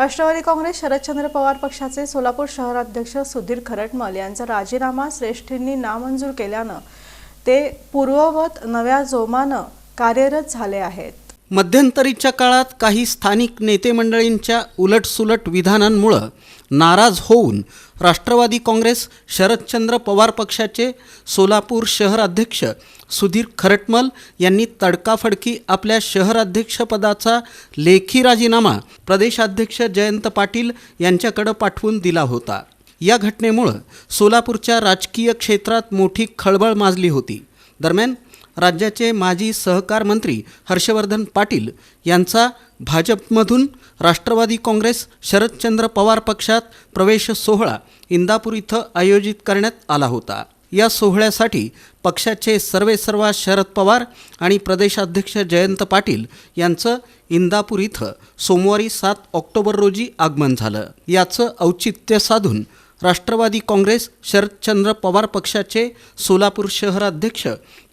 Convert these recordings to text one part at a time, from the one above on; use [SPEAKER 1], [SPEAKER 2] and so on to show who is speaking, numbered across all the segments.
[SPEAKER 1] राष्ट्रवादी काँग्रेस शरदचंद्र पवार पक्षाचे सोलापूर शहराध्यक्ष सुधीर खरटमल यांचा राजीनामा श्रेष्ठींनी नामंजूर केल्यानं ते पूर्ववत नव्या जोमानं कार्यरत झाले आहेत.
[SPEAKER 2] मध्यंतरीच्या काळात काही स्थानिक नेते मंडळींच्या उलटसुलट विधानांमुळं नाराज होऊन राष्ट्रवादी काँग्रेस शरदचंद्र पवार पक्षाचे सोलापूर शहराध्यक्ष सुधीर खरटमल यांनी तडकाफडकी आपल्या शहराध्यक्षपदाचा लेखी राजीनामा प्रदेशाध्यक्ष जयंत पाटील यांच्याकडं पाठवून दिला होता. या घटनेमुळं सोलापूरच्या राजकीय क्षेत्रात मोठी खळबळ माजली होती. दरम्यान राज्याचे माजी सहकार मंत्री हर्षवर्धन पाटील यांचा भाजपमधून राष्ट्रवादी काँग्रेस शरदचंद्र पवार पक्षात प्रवेश सोहळा इंदापूर इथं आयोजित करण्यात आला होता. या सोहळ्यासाठी पक्षाचे सर्वेसर्वा शरद पवार आणि प्रदेशाध्यक्ष जयंत पाटील यांचं इंदापूर इथं सोमवारी सात ऑक्टोबर रोजी आगमन झालं. याचं औचित्य साधून राष्ट्रवादी काँग्रेस शरदचंद्र पवार पक्षाचे सोलापूर शहराध्यक्ष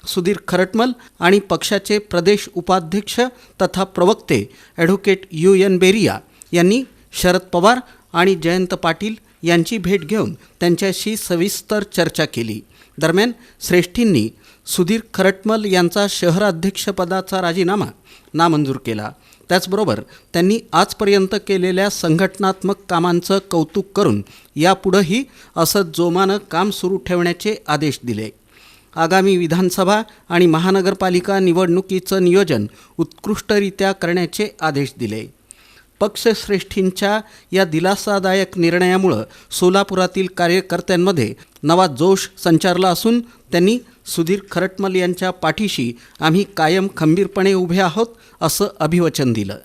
[SPEAKER 2] सुधीर खरटमल आणि पक्षाचे प्रदेश उपाध्यक्ष तथा प्रवक्ते ॲडव्होकेट यू एन बेरिया यांनी शरद पवार आणि जयंत पाटील यांची भेट घेऊन त्यांच्याशी सविस्तर चर्चा केली. दरम्यान श्रेष्ठींनी सुधीर खरटमल यांचा शहराध्यक्षपदाचा राजीनामा नामंजूर केला. त्याचबरोबर त्यांनी आजपर्यंत केलेल्या संघटनात्मक कामांचं कौतुक करून यापुढंही असं जोमानं काम सुरू ठेवण्याचे आदेश दिले. आगामी विधानसभा आणि महानगरपालिका निवडणुकीचं नियोजन उत्कृष्टरित्या करण्याचे आदेश दिले. पक्षश्रेष्ठींच्या या दिलासादायक निर्णयामुळं सोलापुरातील कार्यकर्त्यांमध्ये नवा जोश संचारला असून त्यांनी सुधीर खरटमल यांच्या पाठीशी आम्ही कायम खंबीरपणे उभे आहोत असं अभिवचन दिलं.